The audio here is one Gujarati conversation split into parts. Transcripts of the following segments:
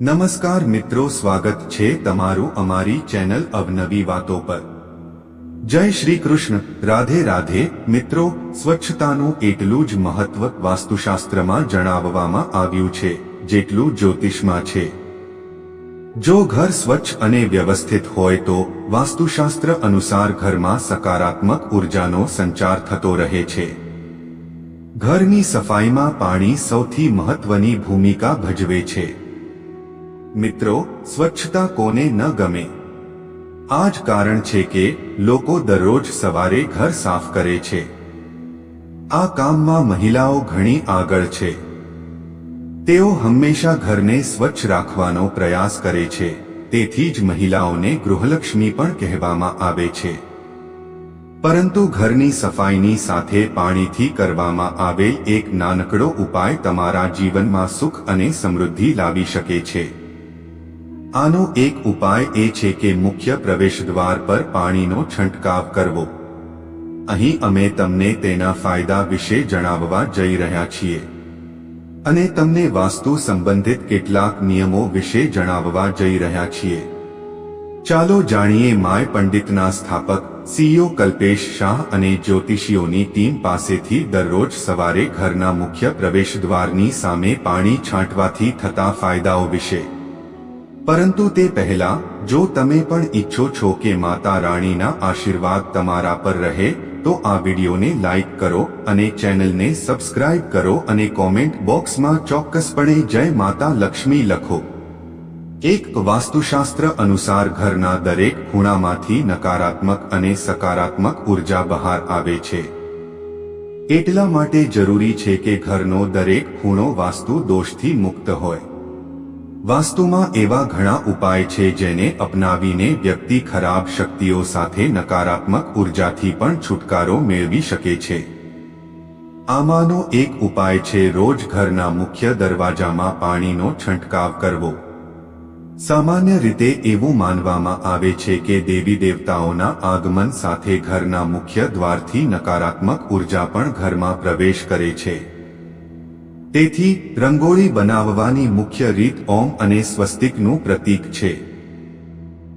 નમસ્કાર મિત્રો, સ્વાગત છે તમારું અમારી ચેનલ અવનવી વાતો પર. જય શ્રી કૃષ્ણ. રાધે રાધે. મિત્રો, સ્વચ્છતાનું એટલું જ મહત્વ વાસ્તુશાસ્ત્રમાં જણાવવામાં આવ્યું છે, જેટલું જ્યોતિષમાં છે. જો ઘર સ્વચ્છ અને વ્યવસ્થિત હોય તો વાસ્તુશાસ્ત્ર અનુસાર ઘરમાં સકારાત્મક ઉર્જાનો સંચાર થતો રહે છે. ઘરની સફાઈમાં પાણી સૌથી મહત્વની ભૂમિકા ભજવે છે. મિત્રો, સ્વચ્છતા કોને ન ગમે? આ જ કારણ છે કે લોકો દરરોજ સવારે ઘર સાફ કરે છે. આ કામમાં મહિલાઓ ઘણી આગળ છે. તેઓ હંમેશા ઘરને સ્વચ્છ રાખવાનો પ્રયાસ કરે છે. તેથી જ મહિલાઓને ગૃહલક્ષ્મી પણ કહેવામાં આવે છે. પરંતુ ઘરની સફાઈની સાથે પાણીથી કરવામાં આવેલ એક નાનકડો ઉપાય તમારા જીવનમાં સુખ અને સમૃદ્ધિ લાવી શકે છે. આનો એક ઉપાય એ છે કે મુખ્ય પ્રવેશદ્વાર પર પાણીનો છંટકાવ કરવો. અહીં અમે તમને તેના ફાયદા વિશે જણાવવા જઈ રહ્યા છીએ. અને તમને વાસ્તુ સંબંધિત કેટલાક નિયમો વિશે જણાવવા જઈ રહ્યા છીએ. ચાલો જાણીએ માય પંડિતના સ્થાપક સીઈઓ કલ્પેશ શાહ અને જ્યોતિષીઓની ટીમ પાસેથી દરરોજ સવારે ઘરના મુખ્ય પ્રવેશદ્વારની સામે પાણી છાંટવાથી થતા ફાયદાઓ વિશે. પરંતુ તે પહેલા, જો તમે પણ ઈચ્છો છો કે માતા રાણીના આશીર્વાદ તમારા પર રહે, તો આ વિડીયોને લાઈક કરો અને ચેનલને સબસ્ક્રાઇબ કરો અને કોમેન્ટ બોક્સમાં ચોક્કસપણે જય માતા લક્ષ્મી લખો. એક વાસ્તુશાસ્ત્ર અનુસાર ઘરના દરેક ખૂણામાંથી નકારાત્મક અને સકારાત્મક ઊર્જા બહાર આવે છે. એટલા માટે જરૂરી છે કે ઘરનો દરેક ખૂણો વાસ્તુ દોષથી મુક્ત હોય. વાસ્તુમાં એવા ઘણા ઉપાય છે જેને અપનાવીને વ્યક્તિ ખરાબ શક્તિઓ સાથે નકારાત્મક ઉર્જાથી પણ છુટકારો મેળવી શકે છે. આમાંનો એક ઉપાય છે રોજ ઘરના મુખ્ય દરવાજામાં પાણીનો છંટકાવ કરવો. સામાન્ય રીતે એવું માનવામાં આવે છે કે દેવી દેવતાઓના આગમન સાથે ઘરના મુખ્ય દ્વારથી નકારાત્મક ઊર્જા પણ ઘરમાં પ્રવેશ કરે છે. તેથી રંગોળી બનાવવાની મુખ્ય રીત ઓમ અને સ્વસ્તિકનું પ્રતીક છે.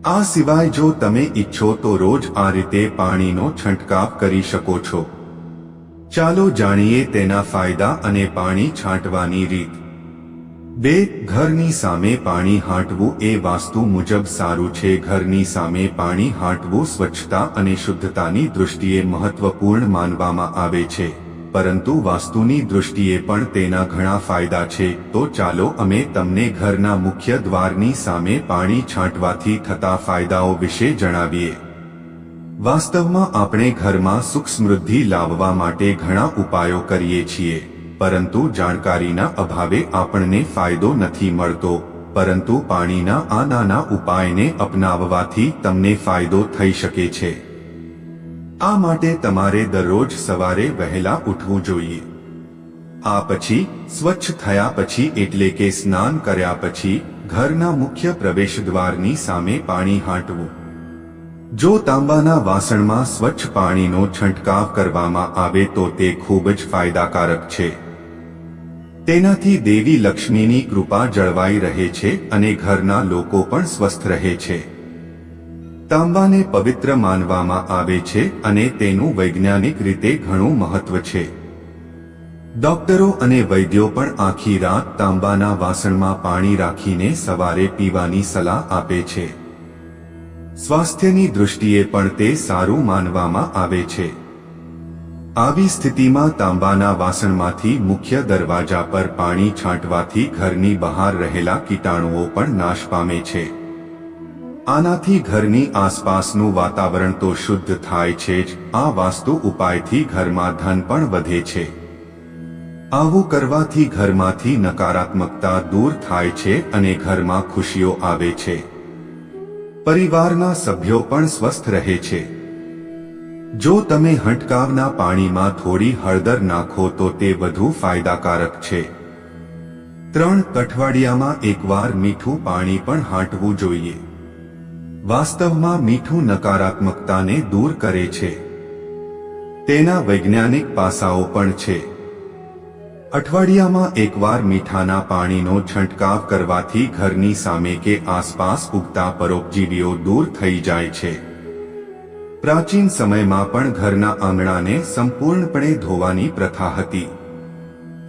આ સિવાય જો તમે ઈચ્છો તો રોજ આ રીતે પાણીનો છંટકાવ કરી શકો છો. ચાલો જાણીએ તેના ફાયદા અને પાણી છાંટવાની રીત. બે, ઘરની સામે પાણી હાંટવું એ વાસ્તુ મુજબ સારું છે. ઘરની સામે પાણી હાંટવું સ્વચ્છતા અને શુદ્ધતાની દૃષ્ટિએ મહત્વપૂર્ણ માનવામાં આવે છે. પરંતુ વાસ્તુની દૃષ્ટિએ પણ તેના ઘણા ફાયદા છે. તો ચાલો અમે તમને ઘરના મુખ્ય દ્વારની સામે પાણી છાંટવાથી થતા ફાયદાઓ વિશે જણાવીએ. વાસ્તવમાં આપણે ઘરમાં સુખ સમૃદ્ધિ લાવવા માટે ઘણા ઉપાયો કરીએ છીએ, પરંતુ જાણકારીના અભાવે આપણને ફાયદો નથી મળતો, પરંતુ પાણીના આ નાના ઉપાયને અપનાવવાથી તમને ફાયદો થઈ શકે છે. આ માટે તમારે દરરોજ સવારે વહેલા ઉઠવું જોઈએ. આ પછી સ્વચ્છ થયા પછી એટલે કે સ્નાન કર્યા પછી ઘરના મુખ્ય પ્રવેશદ્વારની સામે પાણી હાંટવું. જો તાંબાના વાસણમાં સ્વચ્છ પાણીનો છંટકાવ કરવામાં આવે તો તે ખૂબ જ ફાયદાકારક છે. તેનાથી દેવી લક્ષ્મીની કૃપા જળવાઈ રહે છે અને ઘરના લોકો પણ સ્વસ્થ રહે છે. તાંબાને પવિત્ર માનવામાં આવે છે અને તેનું વૈજ્ઞાનિક રીતે ઘણું મહત્વ છે. ડોક્ટરો અને વૈદ્યો પણ આખી રાત તાંબાના વાસણમાં પાણી રાખીને સવારે પીવાની સલાહ આપે છે. સ્વાસ્થ્યની દૃષ્ટિએ પણ તે સારું માનવામાં આવે છે. આવી સ્થિતિમાં તાંબાના વાસણમાંથી મુખ્ય દરવાજા પર પાણી છાંટવાથી ઘરની બહાર રહેલા કીટાણુઓ પણ નાશ પામે છે. આનાથી ઘરની આસપાસનું વાતાવરણ તો શુદ્ધ થાય છે જ, આ વાસ્તુ ઉપાયથી ઘરમાં ધન પણ વધે છે. આવું કરવાથી ઘરમાંથી નકારાત્મકતા દૂર થાય છે અને ઘરમાં ખુશીઓ આવે છે. પરિવારના સભ્યો પણ સ્વસ્થ રહે છે. જો તમે હંટકાવના પાણીમાં થોડી હળદર નાખો તો તે વધુ ફાયદાકારક છે. ત્રણ અઠવાડિયામાં એકવાર મીઠું પાણી પણ હાંટવું જોઈએ. વાસ્તવમાં મીઠું નકારાત્મકતાને દૂર કરે છે. તેના વૈજ્ઞાનિક પાસાઓ પણ છે. અઠવાડિયામાં એકવાર મીઠાના પાણીનો છંટકાવ કરવાથી ઘરની સામે કે આસપાસ ઉગતા પરોપજીવીઓ દૂર થઈ જાય છે. પ્રાચીન સમયમાં પણ ઘરના આંગણાને સંપૂર્ણપણે ધોવાની પ્રથા હતી.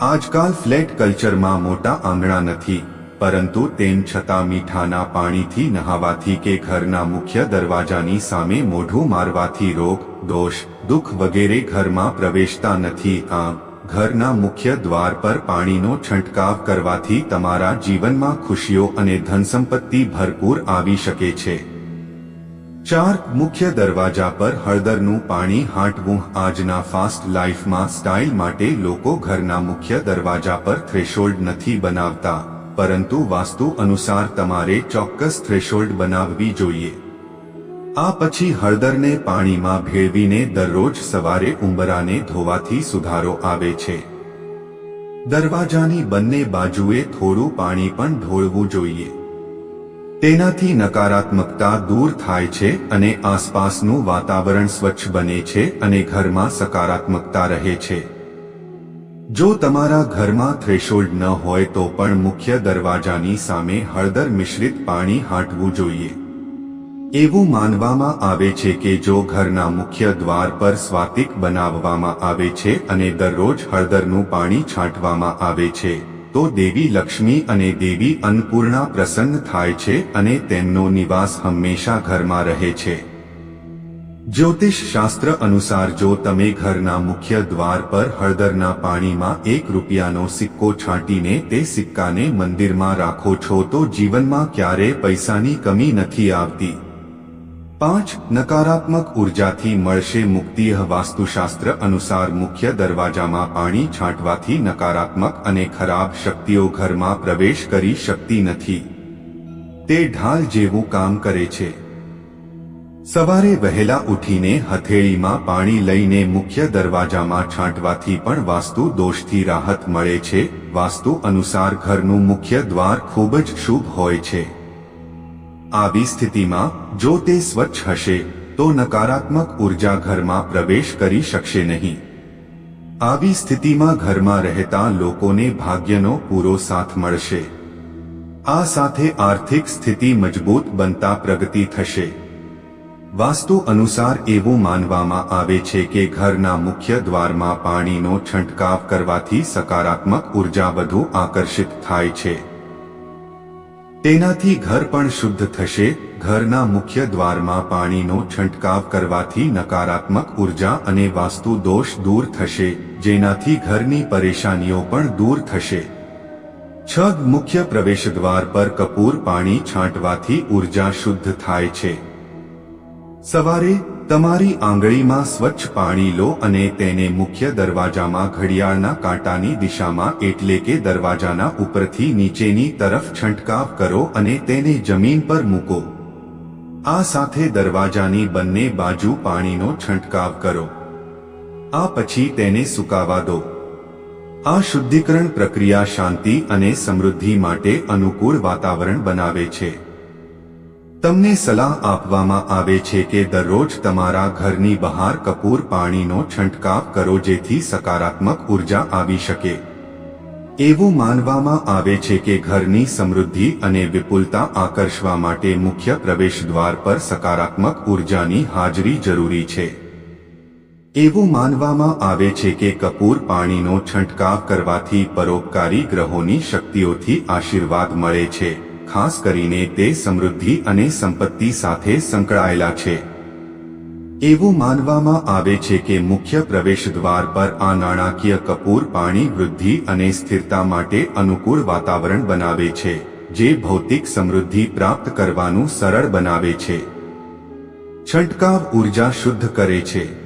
આજકાલ ફ્લેટ કલ્ચરમાં મોટા આંગણા નથી. પરંતુ તેમ છતાં મીઠાના પાણીથી નહાવાથી કે ઘરના મુખ્ય દરવાજાની સામે મોઢું મારવાથી રોગ, દોષ, દુઃખ વગેરે ઘરમાં પ્રવેશતા નથી, આમ, ઘરના મુખ્ય દ્વાર પર પાણીનો છંટકાવ કરવાથી તમારા જીવનમાં ખુશીઓ અને ધનસંપત્તિ ભરપૂર આવી શકે છે. ચાર, મુખ્ય દરવાજા પર હળદરનું પાણી હાંટવું. આજના ફાસ્ટ લાઈફમાં સ્ટાઇલ માટે લોકો ઘરના મુખ્ય દરવાજા પર થ્રેશોલ્ડ નથી બનાવતા. પરંતુ વાસ્તુ અનુસાર તમારે ચોક્કસ થ્રેશોલ્ડ બનાવવી જોઈએ. આ પછી હળદરને પાણીમાં ભેળવીને દરરોજ સવારે ઉંબરાને ધોવાથી સુધારો આવે છે. દરવાજાની બંને બાજુએ થોડું પાણી પણ ઢોળવું જોઈએ. તેનાથી નકારાત્મકતા દૂર થાય છે અને આસપાસનું વાતાવરણ સ્વચ્છ બને છે અને ઘરમાં સકારાત્મકતા રહે છે. જો તમારા ઘરમાં થ્રેશોલ્ડ ન હોય તો પણ મુખ્ય દરવાજાની સામે હળદર મિશ્રિત પાણી હાંટવું જોઈએ. એવું માનવામાં આવે છે કે જો ઘરના મુખ્ય દ્વાર પર સ્વાતિક બનાવવામાં આવે છે અને દરરોજ હળદરનું પાણી છાંટવામાં આવે છે, તો દેવી લક્ષ્મી અને દેવી અન્નપૂર્ણા પ્રસન્ન થાય છે અને તેમનો નિવાસ હંમેશા ઘરમાં રહે છે. જ્યોતિષ શાસ્ત્ર અનુસાર જો તમે ઘરના મુખ્ય દ્વાર પર હળદરના પાણીમાં એક રૂપિયાનો સિક્કો છાંટીને તે સિક્કાને મંદિરમાં રાખો છો તો જીવનમાં ક્યારે પૈસાની કમી નથી આવતી. પાંચ, નકારાત્મક ઉર્જાથી મળશે મુક્તિ. વાસ્તુશાસ્ત્ર અનુસાર મુખ્ય દરવાજામાં પાણી છાંટવાથી નકારાત્મક અને ખરાબ શક્તિઓ ઘરમાં પ્રવેશ કરી શકતી નથી. તે ઢાલ જેવું કામ કરે છે. સવારે વહેલા ઉઠીને હથેળીમાં પાણી લઈને મુખ્ય દરવાજામાં છાંટવાથી પણ વાસ્તુ દોષથી રાહત મળે છે. વાસ્તુ અનુસાર ઘરનું મુખ્ય દ્વાર ખૂબ જ શુભ હોય છે. આવી સ્થિતિમાં, જો તે સ્વચ્છ હશે, તો નકારાત્મક ઊર્જા ઘરમાં પ્રવેશ કરી શકશે નહીં. આવી સ્થિતિમાં ઘરમાં રહેતા લોકોને ભાગ્યનો પૂરો સાથ મળશે. આ સાથે આર્થિક સ્થિતિ મજબૂત બનતા પ્રગતિ થશે. વાસ્તુ અનુસાર એવું માનવામાં આવે છે કે ઘરના મુખ્ય દ્વારમાં પાણીનો છંટકાવ કરવાથી સકારાત્મક ઊર્જા વધુ આકર્ષિત થાય છે. તેનાથી ઘર પણ શુદ્ધ થશે. ઘરના મુખ્ય દ્વારમાં પાણીનો છંટકાવ કરવાથી નકારાત્મક ઊર્જા અને વાસ્તુ દોષ દૂર થશે, જેનાથી ઘરની પરેશાનીઓ પણ દૂર થશે. છગ મુખ્ય પ્રવેશદ્વાર પર કપૂર પાણી છાંટવાથી ઊર્જા શુદ્ધ થાય છે. સવારે તમારી આંગળીમાં સ્વચ્છ પાણી લો અને તેને મુખ્ય દરવાજામાં ઘડિયાળના કાંટાની દિશામાં એટલે કે દરવાજાના ઉપરથી નીચેની તરફ છંટકાવ કરો અને તેને જમીન પર મૂકો. આ સાથે દરવાજાની બંને બાજુ પાણીનો છંટકાવ કરો. આ પછી તેને સુકાવા દો. આ શુદ્ધિકરણ પ્રક્રિયા શાંતિ અને સમૃદ્ધિ માટે અનુકૂળ વાતાવરણ બનાવે છે. તમને સલાહ આપવામાં આવે છે કે દરરોજ તમારા ઘરની બહાર કપૂર પાણીનો છંટકાવ કરો જેથી સકારાત્મક ઊર્જા આવી શકે. એવું માનવામાં આવે છે કે ઘરની સમૃદ્ધિ અને વિપુલતા આકર્ષવા માટે મુખ્ય પ્રવેશદ્વાર પર સકારાત્મક ઉર્જાની હાજરી જરૂરી છે. એવું માનવામાં આવે છે કે કપૂર પાણીનો છંટકાવ કરવાથી પરોપકારી ગ્રહોની શક્તિઓથી આશીર્વાદ મળે છે. ખાસ કરીને તે સમૃદ્ધિ અને સંપત્તિ સાથે સંકળાયેલા છે. એવું માનવામાં આવે છે કે મુખ્ય પ્રવેશદ્વાર પર આ નાણાકીય કપૂર પાણી વૃદ્ધિ અને સ્થિરતા માટે અનુકૂળ વાતાવરણ બનાવે છે, જે ભૌતિક સમૃદ્ધિ પ્રાપ્ત કરવાનું સરળ બનાવે છે. છંટકાવ ઊર્જા શુદ્ધ કરે છે.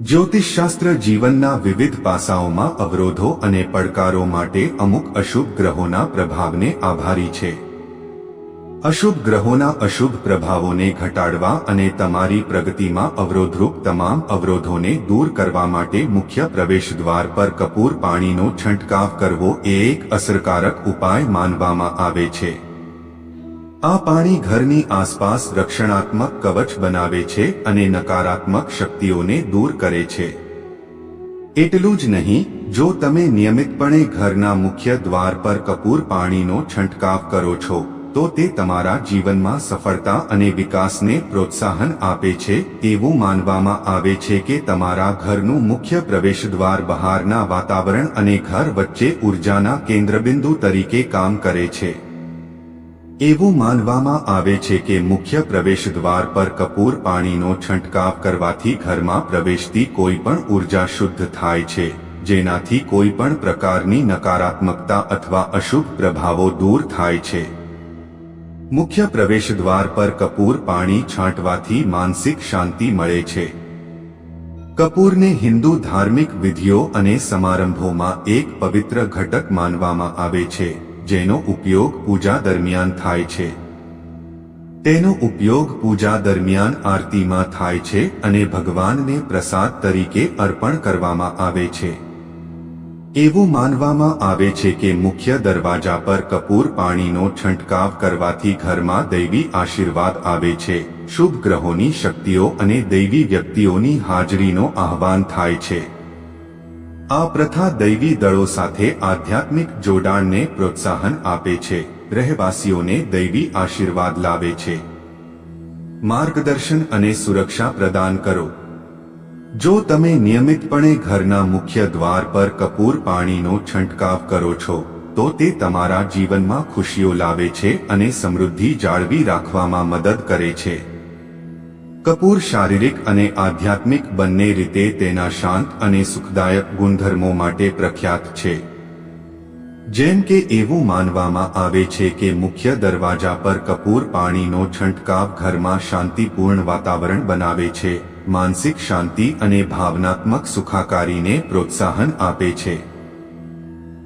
જ્યોતિષશાસ્ત્ર જીવનના વિવિધ પાસાઓમાં અવરોધો અને પડકારો માટે અમુક અશુભ ગ્રહોના પ્રભાવને આભારી છે. અશુભ ગ્રહોના અશુભ પ્રભાવોને ઘટાડવા અને તમારી પ્રગતિમાં અવરોધરૂપ તમામ અવરોધોને દૂર કરવા માટે મુખ્ય પ્રવેશદ્વાર પર કપૂર પાણીનો છંટકાવ કરવો એ એક અસરકારક ઉપાય માનવામાં આવે છે. આ પાણી ઘરની આસપાસ રક્ષણાત્મક કવચ બનાવે છે અને નકારાત્મક શક્તિઓને દૂર કરે છે. એટલું જ નહીં, જો તમે નિયમિતપણે ઘરના મુખ્ય દ્વાર પર કપૂર પાણીનો છંટકાવ કરો છો, તો તે તમારા જીવનમાં સફળતા અને વિકાસને પ્રોત્સાહન આપે છે, એવું માનવામાં આવે છે કે તમારા ઘરનું મુખ્ય પ્રવેશદ્વાર બહારના વાતાવરણ અને ઘર વચ્ચે ઉર્જાના કેન્દ્રબિંદુ તરીકે કામ કરે છે. એવું માનવામાં આવે છે કે મુખ્ય પ્રવેશદ્વાર પર કપૂર પાણીનો છંટકાવ કરવાથી ઘરમાં પ્રવેશતી કોઈ પણ ઊર્જા શુદ્ધ થાય છે, જેનાથી કોઈ પણ પ્રકારની નકારાત્મકતા અથવા અશુભ પ્રભાવો દૂર થાય છે. મુખ્ય પ્રવેશદ્વાર પર કપૂર પાણી છાંટવાથી માનસિક શાંતિ મળે છે. કપૂરને હિન્દુ ધાર્મિક વિધિઓ અને સમારંભોમાં એક પવિત્ર ઘટક માનવામાં આવે છે. જેનો ઉપયોગ પૂજા દરમિયાન થાય છે. તેનો ઉપયોગ પૂજા દરમિયાન આરતીમાં થાય છે અને ભગવાનને પ્રસાદ તરીકે અર્પણ કરવામાં આવે છે. એવું માનવામાં આવે છે કે મુખ્ય દરવાજા પર કપૂર પાણીનો છંટકાવ કરવાથી ઘરમાં દૈવી આશીર્વાદ આવે છે, શુભ ગ્રહોની શક્તિઓ અને દૈવી વ્યક્તિઓની હાજરીનો આહવાન થાય છે. આ પ્રથા દૈવી દળો સાથે આધ્યાત્મિક જોડાણને પ્રોત્સાહન આપે છે. રહેવાસીઓને દૈવી આશીર્વાદ લાવે છે. માર્ગદર્શન અને સુરક્ષા પ્રદાન કરો. જો તમે નિયમિતપણે ઘરના મુખ્ય દ્વાર પર કપૂર પાણીનો છંટકાવ કરો છો, તો તે તમારા જીવનમાં ખુશીઓ લાવે છે અને સમૃદ્ધિ જાળવી રાખવામાં મદદ કરે છે. કપૂર શારીરિક અને આધ્યાત્મિક બંને રીતે તેના શાંત અને સુખદાયક ગુણધર્મો માટે પ્રખ્યાત છે. જેમ કે એવું માનવામાં આવે છે કે મુખ્ય દરવાજા પર કપૂર પાણીનો છંટકાવ ઘરમાં શાંતિપૂર્ણ વાતાવરણ બનાવે છે, માનસિક શાંતિ અને ભાવનાત્મક સુખાકારીને પ્રોત્સાહન આપે છે.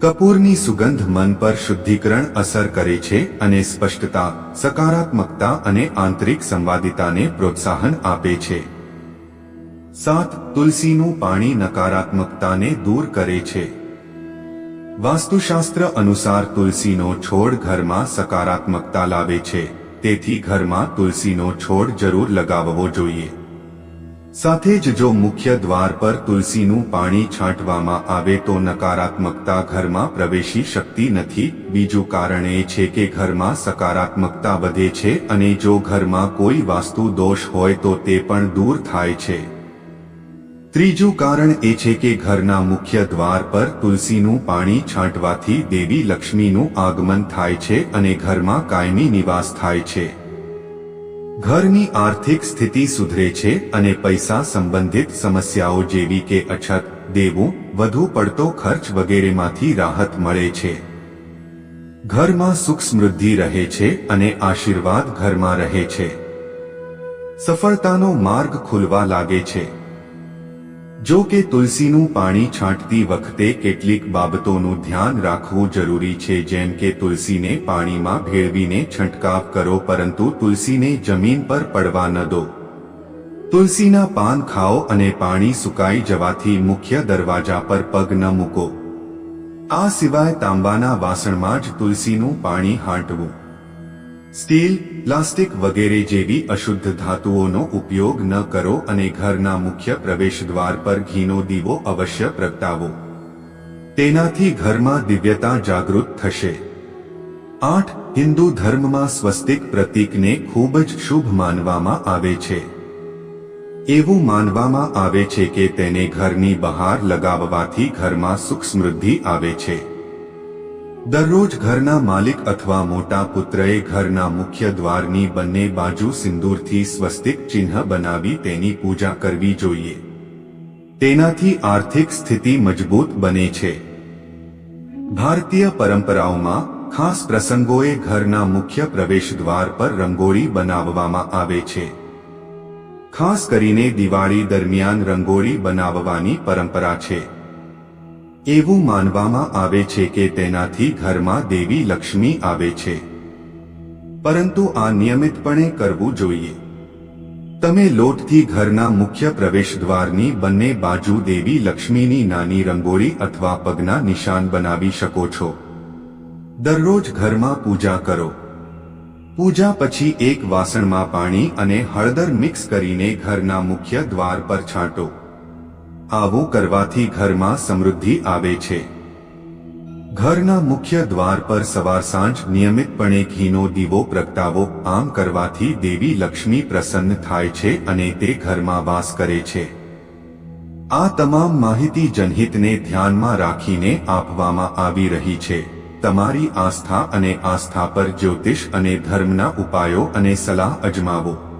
કપૂરની સુગંધ મન પર શુદ્ધિકરણ અસર કરે છે અને સ્પષ્ટતા, સકારાત્મકતા અને આંતરિક સંવાદિતાને પ્રોત્સાહન આપે છે. સાત, તુલસીનું પાણી નકારાત્મકતાને દૂર કરે છે. વાસ્તુશાસ્ત્ર અનુસાર તુલસીનો છોડ ઘરમાં સકારાત્મકતા લાવે છે, તેથી ઘરમાં તુલસીનો છોડ જરૂર લગાવવો જોઈએ. સાથે જ જો મુખ્ય દ્વાર પર તુલસીનું પાણી છાંટવામાં આવે તો નકારાત્મકતા ઘરમાં પ્રવેશી શકતી નથી. બીજું કારણ એ છે કે ઘરમાં સકારાત્મકતા વધે છે અને જો ઘરમાં કોઈ વાસ્તુ દોષ હોય તો તે પણ દૂર થાય છે. ત્રીજું કારણ એ છે કે ઘરના મુખ્ય દ્વાર પર તુલસીનું પાણી છાંટવાથી દેવી લક્ષ્મીનું આગમન થાય છે અને ઘરમાં કાયમી નિવાસ થાય છે. ઘરની આર્થિક સ્થિતિ સુધરે છે અને પૈસા સંબંધિત સમસ્યાઓ જેવી કે અછત, દેવું, વધુ પડતો ખર્ચ વગેરેમાંથી રાહત મળે છે. ઘરમાં સુખ સમૃદ્ધિ રહે છે અને આશીર્વાદ ઘરમાં રહે છે. સફળતાનો માર્ગ ખુલવા લાગે છે. જો કે તુલસીનું પાણી છાંટતી વખતે કેટલીક બાબતોનું ધ્યાન રાખવું જરૂરી છે, જેમ કે તુલસીને પાણીમાં ભેળવીને છંટકાવ કરો, પરંતુ તુલસીને જમીન પર પડવા ન દો. તુલસીના પાન ખાઓ અને પાણી સુકાઈ જવાથી મુખ્ય દરવાજા પર પગ ન મૂકો. આ સિવાય તાંબાના વાસણમાં જ તુલસીનું પાણી હાંટવું. સ્ટીલ પ્લાસ્ટિક વગેરે જેવી અશુદ્ધ ધાતુઓનો ઉપયોગ ન કરો અને ઘરના મુખ્ય પ્રવેશદ્વાર પર ઘીનો દીવો અવશ્ય પ્રગટાવો. તેનાથી ઘરમાં દિવ્યતા જાગૃત થશે. આઠ, હિન્દુ ધર્મમાં સ્વસ્તિક પ્રતીકને ખૂબ જ શુભ માનવામાં આવે છે. એવું માનવામાં આવે છે કે તેને ઘરની બહાર લગાવવાથી ઘરમાં સુખ સમૃદ્ધિ આવે છે. દરરોજ ઘરના માલિક અથવા મોટા પુત્રએ ઘરના મુખ્ય દ્વારની બંને બાજુ સિંદૂરથી સ્વસ્તિક ચિહ્ન બનાવી તેની પૂજા કરવી જોઈએ. તેનાથી આર્થિક સ્થિતિ મજબૂત બને છે. ભારતીય પરંપરાઓમાં ખાસ પ્રસંગોએ ઘરના મુખ્ય પ્રવેશદ્વાર પર રંગોળી બનાવવામાં આવે છે. ખાસ કરીને દિવાળી દરમિયાન રંગોળી બનાવવાની પરંપરા છે. એવું માનવામાં આવે છે કે તેનાથી ઘરમાં દેવી લક્ષ્મી આવે છે. પરંતુ આ નિયમિતપણે કરવું જોઈએ. તમે લોટથી ઘરના મુખ્ય પ્રવેશદ્વારની બંને બાજુ દેવી લક્ષ્મીની નાની રંગોળી અથવા પગના નિશાન બનાવી શકો છો. દરરોજ ઘરમાં પૂજા કરો. પૂજા પછી એક વાસણમાં પાણી અને હળદર મિક્સ કરીને ઘરના મુખ્ય દ્વાર પર છાંટો. આવું કરવાથી ઘરમાં સમૃદ્ધિ આવે છે. ઘરના મુખ્ય દ્વાર પર સવાર સાંજ નિયમિતપણે ઘીનો દીવો પ્રગટાવો, આમ કરવાથી દેવી લક્ષ્મી પ્રસન્ન થાય છે અને તે ઘરમાં વાસ કરે છે. આ તમામ માહિતી જનહિતને ધ્યાનમાં રાખીને આપવામાં આવી રહી છે. તમારી આસ્થા અને આસ્થા પર જ્યોતિષ અને ધર્મના ઉપાયો અને સલાહ અજમાવો.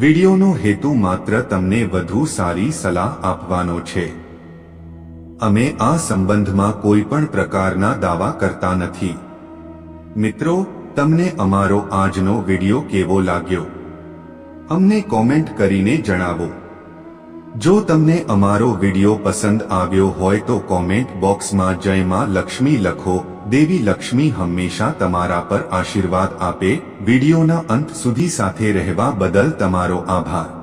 વિડિયોનો હેતુ માત્ર તમને વધુ સારી સલાહ આપવાનો છે. અમે આ સંબંધમાં કોઈ પણ પ્રકારના દાવા કરતા નથી. મિત્રો, તમને અમારો આજનો વિડિયો કેવો લાગ્યો? અમને કોમેન્ટ કરીને જણાવો. જો તમને અમારો વિડિયો પસંદ આવ્યો હોય તો કોમેન્ટ બોક્સમાં જય માં લક્ષ્મી લખો. દેવી લક્ષ્મી હંમેશા તમારા પર આશીર્વાદ આપે. વિડિયોના અંત સુધી સાથે રહેવા બદલ તમારો આભાર.